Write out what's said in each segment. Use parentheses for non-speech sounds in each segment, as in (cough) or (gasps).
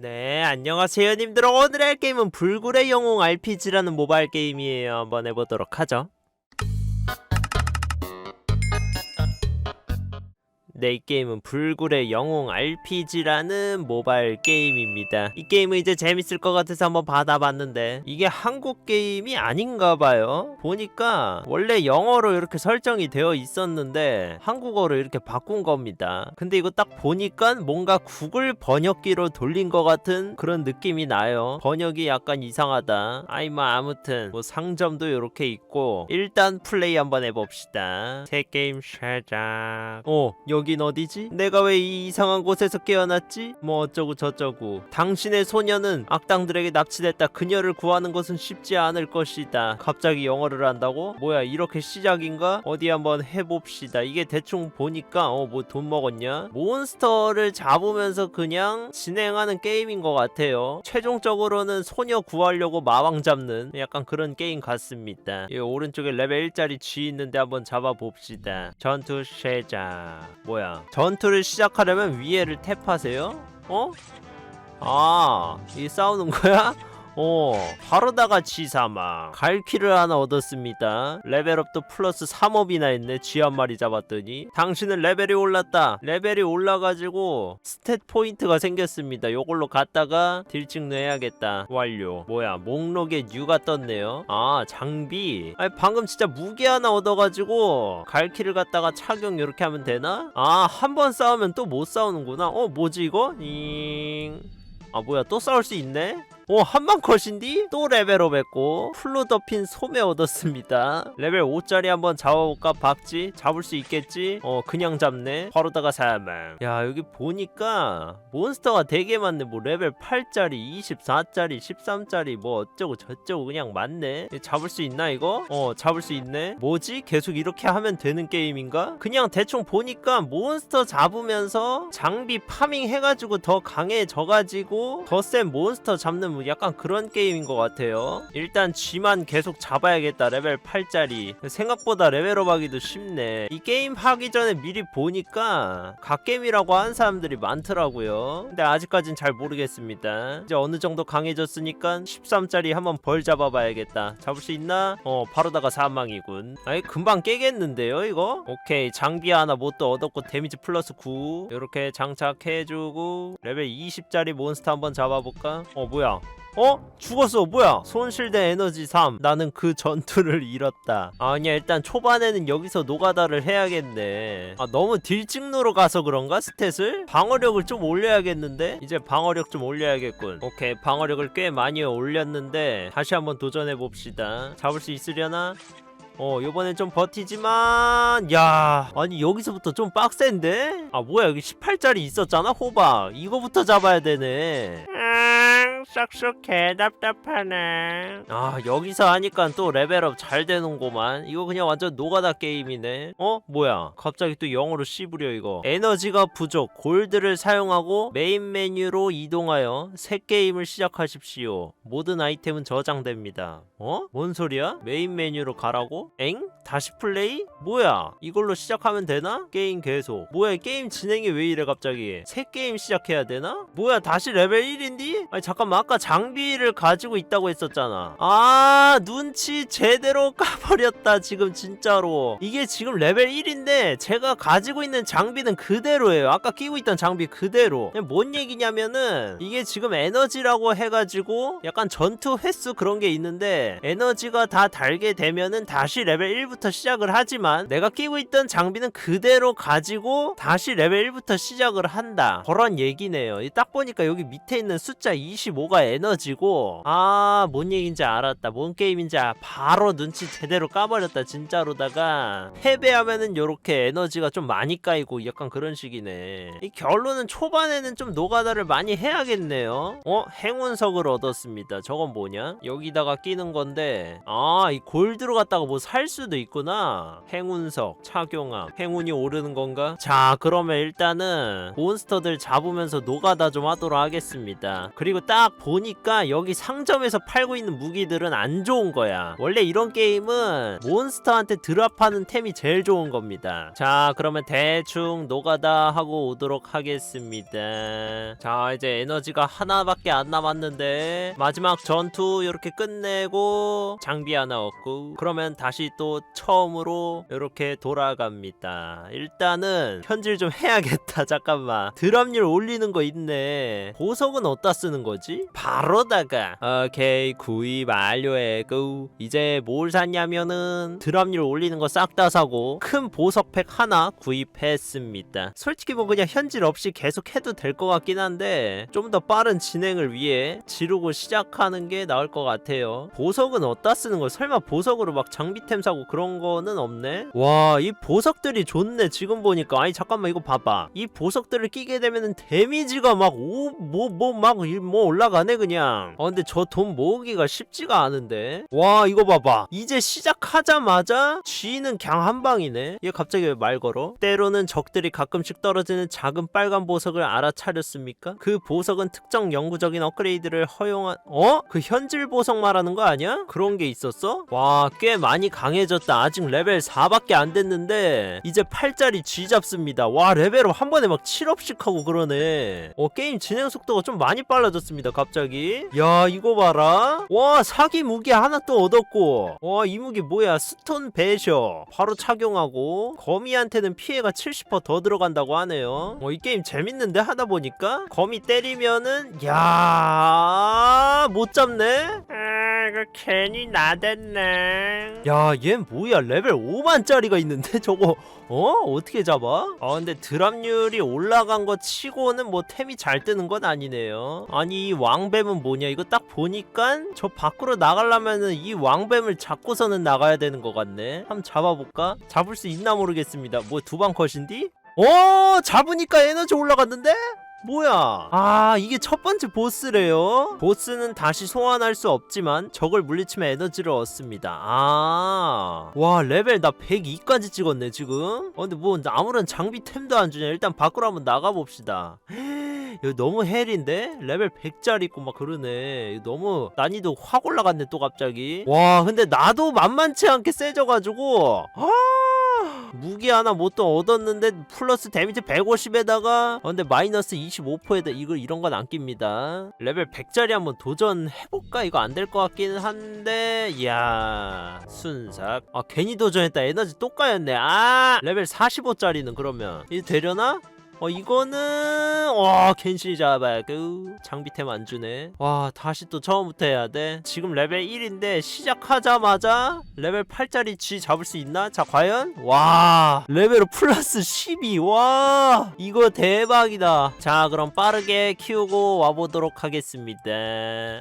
네, 안녕하세요, 님들. 오늘 할 게임은 불굴의 영웅 RPG라는 모바일 게임이에요. 한번 해보도록 하죠. 네, 이 게임은 불굴의 영웅 RPG라는 모바일 게임입니다. 이 게임은 이제 재밌을 것 같아서 한번 받아봤는데 이게 한국 게임이 아닌가 봐요. 보니까 원래 영어로 이렇게 설정이 되어 있었는데 한국어로 이렇게 바꾼 겁니다. 근데 이거 딱 보니까 뭔가 구글 번역기로 돌린 것 같은 그런 느낌이 나요. 번역이 약간 이상하다. 아이 뭐 아무튼 뭐 상점도 이렇게 있고 일단 플레이 한번 해봅시다. 새 게임 시작. 어여 긴 어디지? 내가 왜 이 이상한 곳에서 깨어났지? 뭐 어쩌고 저쩌고. 당신의 소녀는 악당들에게 납치됐다. 그녀를 구하는 것은 쉽지 않을 것이다. 갑자기 영어를 한다고? 뭐야 이렇게 시작인가? 어디 한번 해봅시다. 이게 대충 보니까 어 뭐 돈 먹었냐? 몬스터를 잡으면서 그냥 진행하는 게임인 것 같아요. 최종적으로는 소녀 구하려고 마왕 잡는 약간 그런 게임 같습니다. 이 오른쪽에 레벨 1짜리 G 있는데 한번 잡아봅시다. 전투 시작. 뭐야? 전투를 시작하려면 위에를 탭하세요? 어? 아, 이 싸우는 거야? 어, 바로다가 G3막 갈퀴를 하나 얻었습니다. 레벨업도 플러스 3업이나 했네. G 한 마리 잡았더니 당신은 레벨이 올랐다. 레벨이 올라가지고 스탯 포인트가 생겼습니다. 요걸로 갔다가 딜찍 내야겠다. 완료. 뭐야, 목록에 뉴가 떴네요. 아, 장비. 아니, 방금 진짜 무기 하나 얻어가지고 갈퀴를 갖다가 착용 이렇게 하면 되나? 아, 한 번 싸우면 또 못 싸우는구나. 어, 뭐지 이거? 잉. 아 뭐야 또 싸울 수 있네? 오 한방 컷인디? 또 레벨업 했고 풀로 덮인 소매 얻었습니다 레벨 5짜리 한번 잡아볼까 박지? 잡을 수 있겠지? 어 그냥 잡네 바로다가 사망 야 여기 보니까 몬스터가 되게 많네 뭐 레벨 8짜리 24짜리 13짜리 뭐 어쩌고 저쩌고 그냥 많네 잡을 수 있나 이거? 어 잡을 수 있네 뭐지? 계속 이렇게 하면 되는 게임인가? 그냥 대충 보니까 몬스터 잡으면서 장비 파밍 해가지고 더 강해져가지고 더 센 몬스터 잡는 뭐 약간 그런 게임인 것 같아요. 일단 G만 계속 잡아야겠다. 레벨 8짜리. 생각보다 레벨업 하기도 쉽네. 이 게임 하기 전에 미리 보니까 갓게임이라고 하는 사람들이 많더라고요. 근데 아직까진 잘 모르겠습니다. 이제 어느 정도 강해졌으니까 13짜리 한번 벌 잡아봐야겠다. 잡을 수 있나? 어, 바로다가 사망이군. 아이, 금방 깨겠는데요, 이거? 오케이, 장비 하나 뭣도 얻었고 데미지 플러스 9. 이렇게 장착해주고 레벨 20짜리 몬스터 한번 잡아볼까? 어, 뭐야? 어? 죽었어. 뭐야? 손실된 에너지 3 나는 그 전투를 잃었다. 아니야 일단 초반에는 여기서 노가다를 해야겠네. 아 너무 딜찍누로 가서 그런가? 스탯을? 방어력을 좀 올려야겠는데? 이제 방어력 좀 올려야겠군. 오케이 방어력을 꽤 많이 올렸는데 다시 한번 도전해봅시다. 잡을 수 있으려나? 어 요번엔 좀 버티지만 야 아니 여기서부터 좀 빡센데? 아 뭐야 여기 18짜리 있었잖아 호박. 이거부터 잡아야 되네. 아, 쏙쏙해 답답하네. 아 여기서 하니까 또 레벨업 잘 되는구만. 이거 그냥 완전 노가다 게임이네. 어? 뭐야? 갑자기 또 영어로 씹으려 이거. 에너지가 부족 골드를 사용하고 메인 메뉴로 이동하여 새 게임을 시작하십시오. 모든 아이템은 저장됩니다. 어? 뭔 소리야? 메인 메뉴로 가라고? 엥? 다시 플레이? 뭐야? 이걸로 시작하면 되나? 게임 계속. 뭐야, 게임 진행이 왜 이래, 갑자기? 새 게임 시작해야 되나? 뭐야, 다시 레벨 1인디? 아니, 잠깐만, 아까 장비를 가지고 있다고 했었잖아. 아, 눈치 제대로 (laughs) 까버렸다, 지금 진짜로. 이게 지금 레벨 1인데, 제가 가지고 있는 장비는 그대로예요. 아까 끼고 있던 장비 그대로. 뭔 얘기냐면은, 이게 지금 에너지라고 해가지고, 약간 전투 횟수 그런 게 있는데, 에너지가 다 달게 되면은 다시 레벨 1부터 시작을 하지만 내가 끼고 있던 장비는 그대로 가지고 다시 레벨 1부터 시작을 한다. 그런 얘기네요. 이딱 보니까 여기 밑에 있는 숫자 25가 에너지고 아 뭔 얘기인지 알았다. 뭔 게임인지 아, 바로 눈치 제대로 까버렸다 진짜로다가. 패배하면은 요렇게 에너지가 좀 많이 까이고 약간 그런 식이네. 이 결론은 초반에는 좀 노가다를 많이 해야겠네요. 어? 행운석을 얻었습니다. 저건 뭐냐? 여기다가 끼는 건데 아 이 골드로 갖다가 뭐살 수도 있구나. 행운석, 착용함, 행운이 오르는 건가? 자, 그러면 일단은 몬스터들 잡으면서 노가다 좀 하도록 하겠습니다. 그리고 딱 보니까 여기 상점에서 팔고 있는 무기들은 안 좋은 거야. 원래 이런 게임은 몬스터한테 드랍하는 템이 제일 좋은 겁니다. 자, 그러면 대충 노가다 하고 오도록 하겠습니다. 자, 이제 에너지가 하나밖에 안 남았는데 마지막 전투 이렇게 끝내고 장비 하나 얻고 그러면 다시 또 처음으로 이렇게 돌아갑니다. 일단은 현질 좀 해야겠다. (laughs) 잠깐만. 드랍률 올리는 거 있네. 보석은 어디다 쓰는 거지? 바로다가. 오케이 구입 완료했고 이제 뭘 샀냐면은 드랍률 올리는 거 싹 다 사고 큰 보석팩 하나 구입했습니다. 솔직히 뭐 그냥 현질 없이 계속 해도 될 것 같긴 한데 좀 더 빠른 진행을 위해 지르고 시작하는 게 나을 것 같아요. 보석은 어디다 쓰는 거? 설마 보석으로 막 장비 템 사고 그런 거는 없네? 와 이 보석들이 좋네 지금 보니까 아니 잠깐만 이거 봐봐 이 보석들을 끼게 되면은 데미지가 막 오 뭐 뭐 막뭐 올라가네 그냥 어 근데 저 돈 모으기가 쉽지가 않은데 와 이거 봐봐 이제 시작하자마자 쥐는 그냥 한 방이네 얘 갑자기 왜 말 걸어? 때로는 적들이 가끔씩 떨어지는 작은 빨간 보석을 알아차렸습니까? 그 보석은 특정 영구적인 업그레이드를 허용한 어? 그 현질 보석 말하는 거 아니야? 그런 게 있었어? 와 꽤 많이 강해졌다. 아직 레벨 4밖에 안 됐는데 이제 8짜리 쥐 잡습니다. 와 레벨업 한 번에 막 7업씩 하고 그러네. 어 게임 진행 속도가 좀 많이 빨라졌습니다 갑자기. 야 이거 봐라. 와 사기 무기 하나 또 얻었고. 와 이 무기 뭐야? 스톤 배셔. 바로 착용하고 거미한테는 피해가 70%더 들어간다고 하네요. 어 이 게임 재밌는데? 하다 보니까 거미 때리면은 야 못 잡네? 아 이거 괜히 나댔네 야 얘 뭐야 레벨 5만짜리가 있는데 (laughs) 저거 어? 어떻게 잡아? 아 근데 드랍률이 올라간 거 치고는 뭐 템이 잘 뜨는 건 아니네요 아니 이 왕뱀은 뭐냐 이거 딱 보니까 저 밖으로 나가려면은 이 왕뱀을 잡고서는 나가야 되는 것 같네 한번 잡아볼까? 잡을 수 있나 모르겠습니다 뭐 두 방 컷인디? 어 잡으니까 에너지 올라갔는데? 뭐야? 아, 이게 첫 번째 보스래요? 보스는 다시 소환할 수 없지만 적을 물리치면 에너지를 얻습니다. 아, 와, 레벨 나 102까지 찍었네, 지금? 어, 근데 뭐 아무런 장비템도 안 주냐? 일단 밖으로 한번 나가봅시다. (gasps) 이거 너무 헬인데? 레벨 100짜리 있고 막 그러네. 이거 너무 난이도 확 올라갔네, 또 갑자기. 와, 근데 나도 만만치 않게 세져가지고. 아! 무기 하나 뭐또 얻었는데 플러스 데미지 150에다가 어, 근데 마이너스 25%에다 이거 이런 건 안 낍니다. 레벨 100짜리 한번 도전해볼까? 이거 안 될 것 같기는 한데 이야 순삭. 아 괜히 도전했다. 에너지 또 까였네. 아 레벨 45짜리는 그러면. 이거 되려나? 어 이거는 와 겐시 잡아야그 장비템 안 주네. 와 다시 또 처음부터 해야 돼. 지금 레벨 1인데 시작하자마자 레벨 8짜리 G 잡을 수 있나? 자 과연? 와 레벨 플러스 12 와 이거 대박이다. 자 그럼 빠르게 키우고 와보도록 하겠습니다.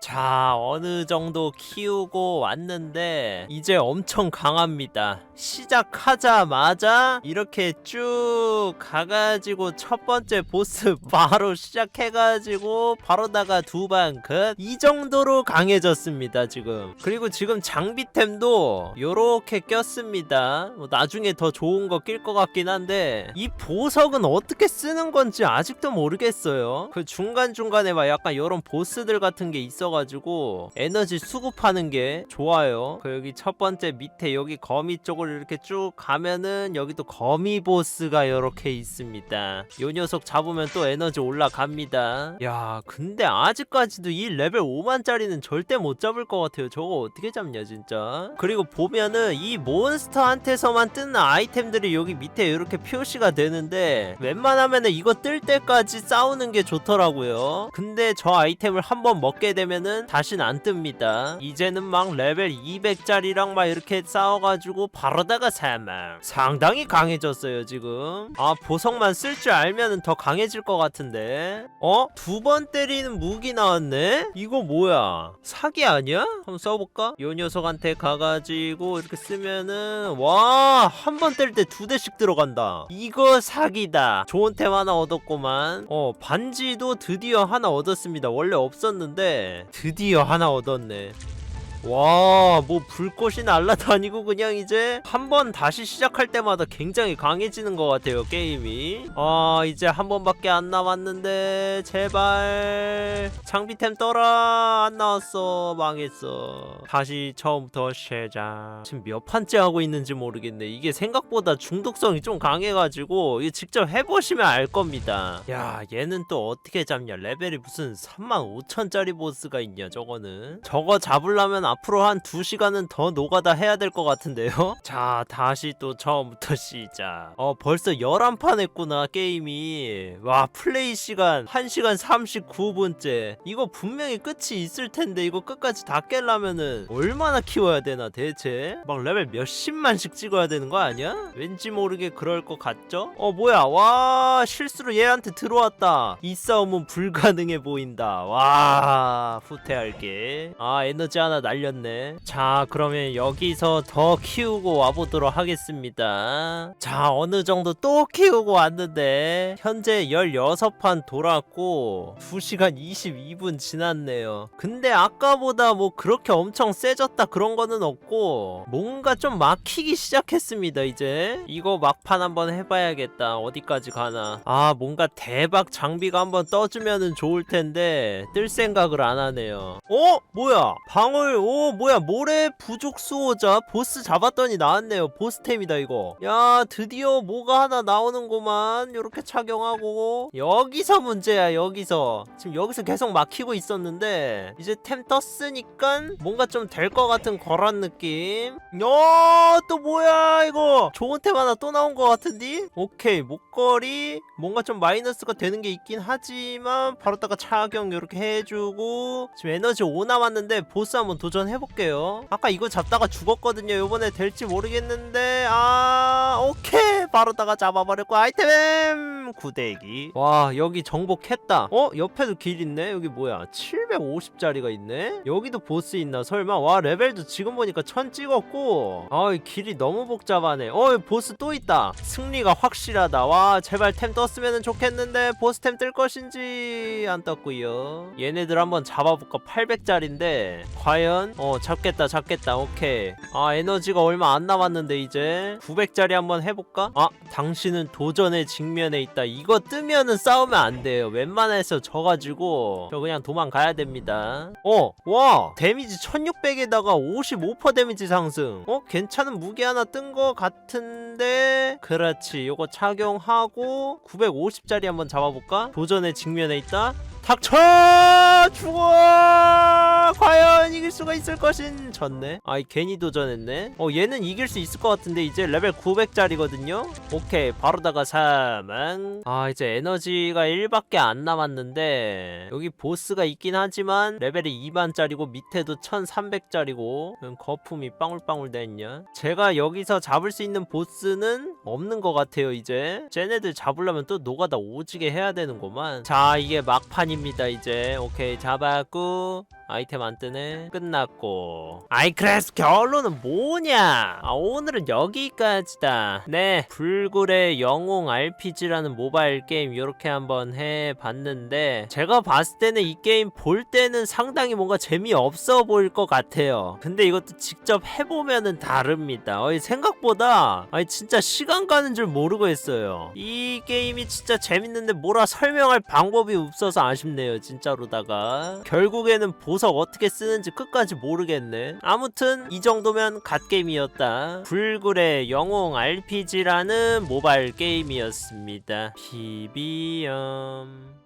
자 어느 정도 키우고 왔는데 이제 엄청 강합니다. 시작하자마자 이렇게 쭉 가가지고 첫 번째 보스 (laughs) 바로 시작해가지고 바로다가 두방 끝. 이 정도로 강해졌습니다 지금. 그리고 지금 장비템도 요렇게 꼈습니다. 뭐 나중에 더 좋은 거 낄 것 같긴 한데 이 보석은 어떻게 쓰는 건지 아직도 모르겠어요. 그 중간중간에 막 약간 요런 보스들 같은 게 있어가지고 에너지 수급하는 게 좋아요. 그 여기 첫 번째 밑에 여기 거미 쪽으로 이렇게 쭉 가면은 여기도 거미 보스가 이렇게 있습니다 요 녀석 잡으면 또 에너지 올라갑니다. 야 근데 아직까지도 이 레벨 5만짜리는 절대 못 잡을 것 같아요. 저거 어떻게 잡냐 진짜? 그리고 보면은 이 몬스터한테서만 뜨는 아이템들이 여기 밑에 이렇게 표시가 되는데 웬만하면은 이거 뜰 때까지 싸우는 게 좋더라고요. 근데 저 아이템을 한번 먹게 되면은 다시는 안 뜹니다. 이제는 막 레벨 200짜리랑 막 이렇게 싸워가지고 바로다가 사망. 상당히 강해졌어요 지금. 아 보석만 쓸 줄 알 면은 더 강해질 것 같은데 어? 두 번 때리는 무기 나왔네? 이거 뭐야 사기 아니야? 한번 써볼까? 요 녀석한테 가가지고 이렇게 쓰면은 와 한 번 때릴 때 두 대씩 들어간다 이거 사기다 좋은 템 하나 얻었구만 어 반지도 드디어 하나 얻었습니다 원래 없었는데 드디어 하나 얻었네 와, 뭐 불꽃이 날아다니고 그냥 이제 한 번 다시 시작할 때마다 굉장히 강해지는 것 같아요, 게임이. 아, 이제 한 번밖에 안 남았는데, 제발. 장비템 떠라. 안 나왔어. 망했어. 다시 처음부터 시작. 지금 몇 판째 하고 있는지 모르겠네. 이게 생각보다 중독성이 좀 강해가지고, 이거 직접 해보시면 알 겁니다. 야, 얘는 또 어떻게 잡냐. 레벨이 무슨 35,000짜리 보스가 있냐, 저거는. 저거 잡으려면 앞으로 한 2시간은 더 노가다 해야 될 것 같은데요? (laughs) 자, 다시 또 처음부터 시작. 어, 벌써 11판 했구나, 게임이. 와, 플레이 시간 1시간 39분째. 이거 분명히 끝이 있을 텐데, 이거 끝까지 다 깰라면은 얼마나 키워야 되나, 대체? 막 레벨 몇십만씩 찍어야 되는 거 아니야? 왠지 모르게 그럴 것 같죠? 어, 뭐야. 와, 실수로 얘한테 들어왔다. 이 싸움은 불가능해 보인다. 와, 후퇴할게. 아, 에너지 하나 날 렸네. 자, 그러면 여기서 더 키우고 와보도록 하겠습니다. 자, 어느 정도 또 키우고 왔는데, 현재 16판 돌았고, 2시간 22분 지났네요. 근데 아까보다 뭐 그렇게 엄청 세졌다 그런 거는 없고, 뭔가 좀 막히기 시작했습니다, 이제. 이거 막판 한번 해봐야겠다. 어디까지 가나. 아, 뭔가 대박 장비가 한번 떠주면은 좋을 텐데, 뜰 생각을 안 하네요. 어? 뭐야? 방울, 오, 뭐야? 모래 부족 수호자? 보스 잡았더니 나왔네요. 보스템이다, 이거. 야, 드디어 뭐가 하나 나오는구만. 요렇게 착용하고. 여기서 문제야, 여기서. 지금 여기서 계속 막히고 있었는데, 이제 템 떴으니까 뭔가 좀 될 것 같은 그런 느낌. 야, 또 뭐야, 이거. 좋은 템 하나 또 나온 것 같은데? 오케이, 목걸이. 뭔가 좀 마이너스가 되는 게 있긴 하지만, 바로다가 착용 요렇게 해주고, 지금 에너지 5 남았는데, 보스 한번 도전 해볼게요. 아까 이거 잡다가 죽었거든요. 요번에 될지 모르겠는데, 아, 오케이. 바로다가 잡아버렸고, 아이템! 구대기. 와, 여기 정복했다. 어? 옆에도 길 있네? 여기 뭐야? 750짜리가 있네? 여기도 보스 있나? 설마? 와, 레벨도 지금 보니까 1000 찍었고, 아, 이 길이 너무 복잡하네. 어, 여기 보스 또 있다. 승리가 확실하다. 와, 제발 템 떴으면 좋겠는데, 보스 템 뜰 것인지 안 떴고요 얘네들 한번 잡아볼까? 800짜리인데, 과연? 어, 잡겠다, 잡겠다. 오케이. 아, 에너지가 얼마 안 남았는데, 이제. 900짜리 한번 해볼까? 아, 당신은 도전의 직면에 있다. 이거 뜨면은 싸우면 안 돼요. 웬만해서 져가지고, 저 그냥 도망가야 됩니다. 어, 와! 데미지 1600에다가 55% 데미지 상승. 어, 괜찮은 무기 하나 뜬 거 같은데? 그렇지. 요거 착용하고, 950짜리 한번 잡아볼까? 도전의 직면에 있다. 닥쳐! 죽어! 과연 이길 수가 있을 것인 졌네. 아이 괜히 도전했네. 어 얘는 이길 수 있을 것 같은데 이제 레벨 900짜리거든요. 오케이 바로다가 사망. 아 이제 에너지가 1밖에 안 남았는데 여기 보스가 있긴 하지만 레벨이 2만짜리고 밑에도 1300짜리고 거품이 빵울빵울 됐냐? 제가 여기서 잡을 수 있는 보스는 없는 것 같아요 이제. 쟤네들 잡으려면 또 노가다 오지게 해야 되는구만. 자 이게 막판입니다 이제. 오케이 잡았고 아이템 안 뜨네. 끝났고. 아이 그래서 결론은 뭐냐? 아, 오늘은 여기까지다. 네, 불굴의 영웅 RPG라는 모바일 게임 이렇게 한번 해봤는데 제가 봤을 때는 이 게임 볼 때는 상당히 뭔가 재미없어 보일 것 같아요. 근데 이것도 직접 해보면은 다릅니다. 어이 생각보다 아니 진짜 시간 가는 줄 모르고 했어요. 이 게임이 진짜 재밌는데 뭐라 설명할 방법이 없어서 아쉽네요. 진짜로다가 결국에는 보석 어떻게 쓰는지 끝까지 모르겠네. 아무튼 이 정도면 갓게임이었다. 불굴의 영웅 RPG라는 모바일 게임이었습니다. 비비엄